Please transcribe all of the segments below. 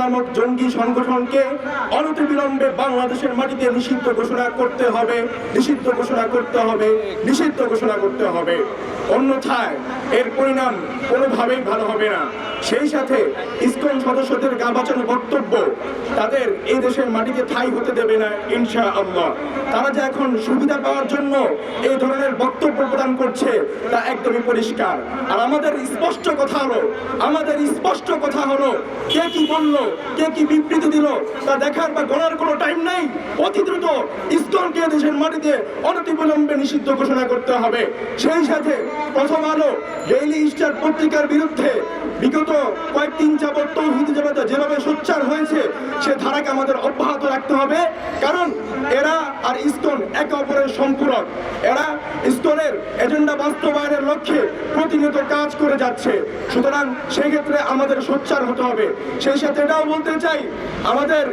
নামক জঙ্গি সংগঠনকে অনতিবিলম্বে বাংলাদেশের মাটিতে নিষিদ্ধ ঘোষণা করতে হবে, নিষিদ্ধ ঘোষণা করতে হবে, নিষিদ্ধ ঘোষণা করতে হবে। অন্যথায় এর পরিণাম কোনোভাবেই ভালো হবে না। সেই সাথে ইসকন সদস্যদের গা বাঁচানো বক্তব্য তাদের এই দেশের মাটিতে ঠাই হতে দেবে না ইনশা আল্লাহ তারা যে এখন সুবিধা পাওয়ার জন্য এই ধরনের বক্তব্য প্রদান করছে, তা একদমই পরিষ্কার। আর আমাদের স্পষ্ট কথা হলো, আমাদের স্পষ্ট কথা হলো, কে কি বলল, কে কি বিবৃতি দিল, তা দেখার বা গণার কোনো টাইম নাই। অতি দ্রুত ইসকনকে দেশের মাটিতে অনতিবিলম্বে নিষিদ্ধ ঘোষণা করতে হবে। সেই সাথে প্রথম আলো ডেইলি স্টার পত্রিকার বিরুদ্ধে বিগত কয়েকদিন যাবত তৌহিদ জামাত যেভাবে সোচ্চার হয়েছে, সে ধারাকে আমাদের অব্যাহত রাখতে হবে। কারণ এরা আর ইসকন একে অপরের সম্পূরক। এরা ইসকনের এজেন্ডা বাস্তবায়নের লক্ষ্যে প্রতিনিয়ত কাজ করে যাচ্ছে। সুতরাং সেই ক্ষেত্রে আমাদের সোচ্চার হতে হবে। সেই সাথে এটাও বলতে চাই, আমাদের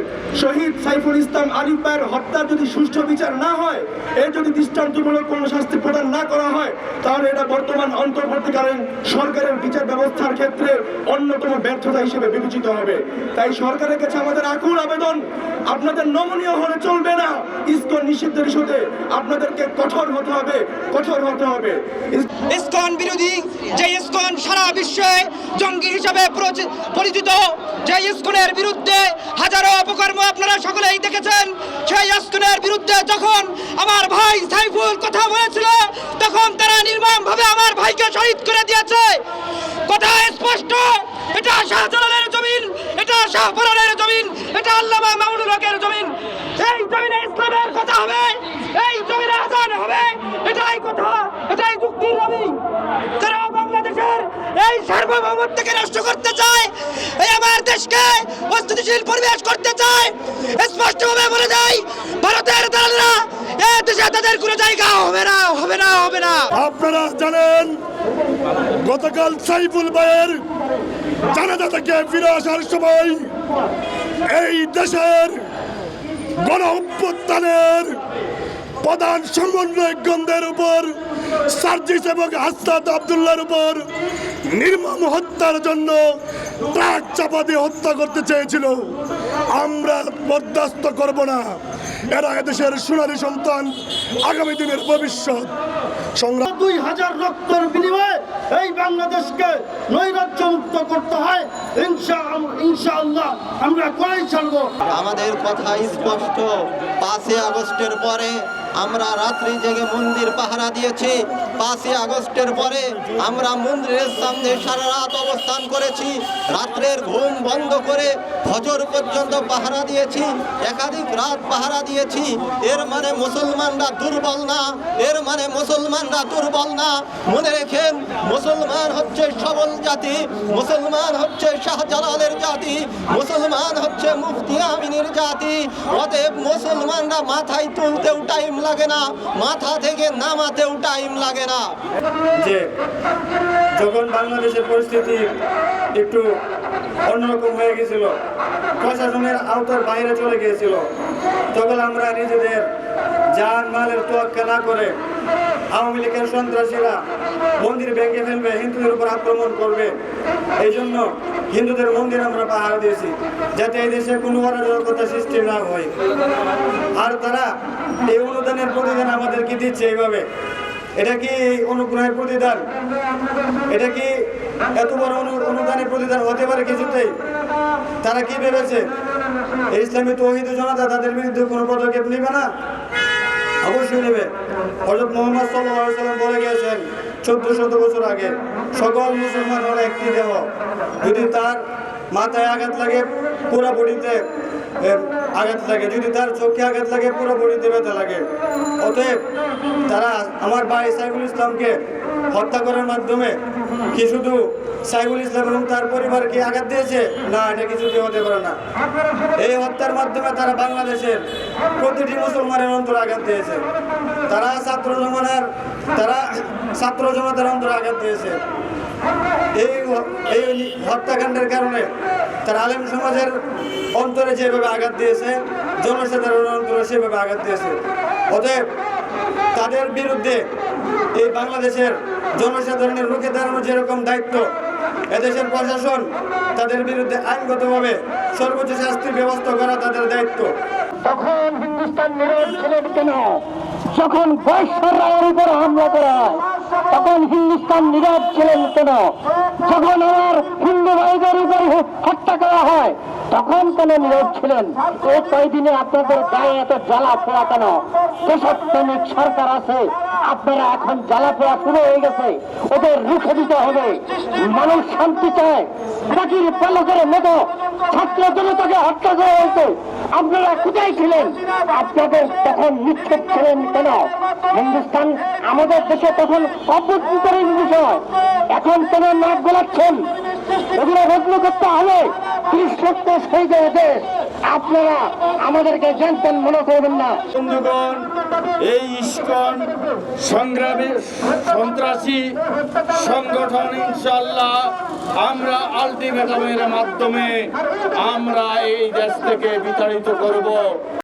শহীদ সাইফুল ইসলাম আলিফ ভাইয়ের হত্যার যদি সুষ্ঠু বিচার না হয় এর যদি দৃষ্টান্তমূলক কোনো শাস্তি প্রদান না করা হয়, তাহলে এটা বর্তমান অন্তর্বর্তীকালীন সরকারের বিচার ব্যবস্থার ক্ষেত্রে অন্যতম ব্যর্থতা হিসেবে বিবেচিত হবে। তাই সরকারের কাছে আমাদের আকুল আবেদন, আপনাদের নমনীয় হলে চলবে না। ইসকন নিষিদ্ধের ইস্যুতে আপনাদেরকে কঠোর হতে হবে, কঠোর হতে হবে। ইস- ইসকন বিরোধী যে ইসকন সারা বিশ্বে জঙ্গি হিসাবে পরিচিত, যে ইসকনের বিরুদ্ধে অপকর্ম আপনারা সকলেই দেখেছেন। সেই ইসকনের বিরুদ্ধে যখন আমার ভাই সাইফুল কথা বলেছিল, তখন তারা নির্মমভাবে আমার ভাইকে শহীদ করে দিয়েছে। কথা স্পষ্ট, এটা শাহজালালের জমিন, এটা শাহপরানের জমিন, এটা আল্লামা মামুনুল হকের জমিন। এই জমিনে ইসলামের কথা হবে, এই জমিনে আজান হবে, এটাই কথা, এটাই যুক্তির দাবি। তারা বাংলাদেশের এই সার্বভৌমত্বকে নষ্ট করতে চায়, এই আমার দেশকে অস্থিতিশীল পরিবেশ করতে চায়, স্পষ্টভাবে বলে দেয়, ভারতের দালালরা এ দেশে তাদের কোনো জায়গা হবে না হবে না হবে না। আপনারা জানেন, গতকাল সাইফুল ভাইয়ের জানাজা থেকে ফিরে আসার সময় এই দেশের গণ অভ্যুত্থানের প্রধান সমন্বয়কগণদের উপর সার্জিস এবং হাসনাত আবদুল্লার উপর নির্মম হত্যার জন্য ট্রাক চাপা দিয়ে হত্যা করতে চেয়েছিল। আমরা বরদাস্ত করব না। এরা এদেশের সোনালী সন্তান আগামী দিনের ভবিষ্যৎ। সংগ্রাম দুই হাজার রক্তের বিনিময়ে এই বাংলাদেশকে নৈরাজ্য মুক্ত করতে হয়। ইনশা ইনশাআল্লাহ আমরা করেই ছাড়বো। আমাদের কথা স্পষ্ট। পাঁচই আগস্টের পরে আমরা রাত্রি জেগে মন্দির পাহারা দিয়েছি। পাঁচই আগস্টের পরে আমরা মন্দিরের সামনে সারা রাত অবস্থান করেছি। রাত্রের ঘুম বন্ধ করে ফজর পর্যন্ত পাহারা দিয়েছি। একাধিক রাত পাহারা দিয়েছি। এর মানে মুসলমানরা দুর্বল না, এর মানে মুসলমানরা দুর্বল না। মনে রেখেন, মুসলমান হচ্ছে সবল জাতি, মুসলমান হচ্ছে শাহজালালের জাতি, মুসলমান হচ্ছে মুফতি আমিনের জাতি। অতএব মুসলমানরা মাথায় তুলতে টাইম লাগে না, মাথা থেকে নামাতেও টাইম লাগে না। যে যখন বাংলাদেশের পরিস্থিতি একটু অন্যরকম হয়ে গেছিল, প্রশাসনের আওতার বাইরে চলে গিয়েছিল, তখন আমরা নিজেদের যান মালের তোয়াক্কা না করে আওয়ামী লীগের সন্ত্রাসীরা মন্দির ভেঙে ফেলবে, হিন্দুদের উপর আক্রমণ করবে। এই জন্য হিন্দুদের মন্দির আমরা পাহারা দিয়েছি, যাতে এই দেশে কোনো অরাজকতা সৃষ্টি না হয়। আর তারা এই অনুদানের প্রতিদান আমাদেরকে দিচ্ছে এইভাবে। এটা কি অনুগ্রহের প্রতিদান? এটা কি এত বড় অনু- অনুদানের প্রতিদান হতে পারে কিছুতেই? তারা কি ভেবেছে? ইসলামী তৌহিদ জনতা তাদের বিরুদ্ধে কোনো পদক্ষেপ নেবে না? অবশ্যই নেবে হজরত মোহাম্মদ সাল্লাম বলে গিয়েছেন, চোদ্দ শত বছর আগে সকল মুসলমান হলো একটি দেহ। যদি তার মাথায় আঘাত লাগে, পুরো বডিতে আঘাত লাগে। যদি তার চোখে আঘাত লাগে, পুরো বডিতে ব্যথা লাগে। অতএব তারা আমার ভাই সাইফুল ইসলামকে হত্যা করার মাধ্যমে কি শুধু সাইফুল ইসলাম এবং তার পরিবারকে আঘাত দিয়েছে? না, এটা কিছুতে হতে পারে না। এই হত্যার মাধ্যমে তারা বাংলাদেশের প্রতিটি মুসলমানের অন্তর আঘাত দিয়েছে। তারা ছাত্র জমানার, তারা ছাত্র জনতার অন্তর আঘাত দিয়েছে। এই এই হত্যাকাণ্ডের কারণে তার আলেম সমাজের অন্তরে যেভাবে আঘাত দিয়েছে, জনসাধারণের অন্তরে সেভাবে আঘাত দিয়েছে। অতএব তাদের বিরুদ্ধে এই বাংলাদেশের জনসাধারণের রুখে দাঁড়ানোর যেরকম দায়িত্ব, এদেশের প্রশাসন তাদের বিরুদ্ধে আইনগতভাবে সর্বোচ্চ শাস্তির ব্যবস্থা করা তাদের দায়িত্ব। তখন হিন্দুস্তান নীরব ছিলেন কেন? যখন বৈশ্বর উপর হামলা করা তখন হিন্দুস্তান নীরব ছিলেন কেন? যখন আমার হিন্দু ভাইদের উপর হত্যা করা হয়, তখন কেন নীরব ছিলেন? এই কয়দিনে আপনাদের গায়ে এত জ্বালা পোড়া কেন? দেশপ্রেমিক সরকার আছে, আপনারা এখন জ্বালা পোড়া শুরু হয়ে গেছে। ওদের রুখে দিতে হবে। মানুষ শান্তি চায়। পাখির পালকের মতো ছাত্র জনতাকে হত্যা করা হয়েছে। আপনারা কোথায় ছিলেন? আপনাদের তখন নিক্ষেপ ছিলেন কেন? হিন্দুস্তান আমাদের দেশে তখন অভ্যন্তরীণ বিষয় এখন কেন নাক গোলাচ্ছেন। এগুলো রত্ন করতে হবে আপনারা আমাদেরকে জানতেন, মনে করবেন না। বন্ধুগণ, এই ইস্কন সংগ্রামী সন্ত্রাসী সংগঠন ইনশাল্লাহ আমরা আলটিমেটামের মাধ্যমে আমরা এই দেশ থেকে বিতাড়িত করব।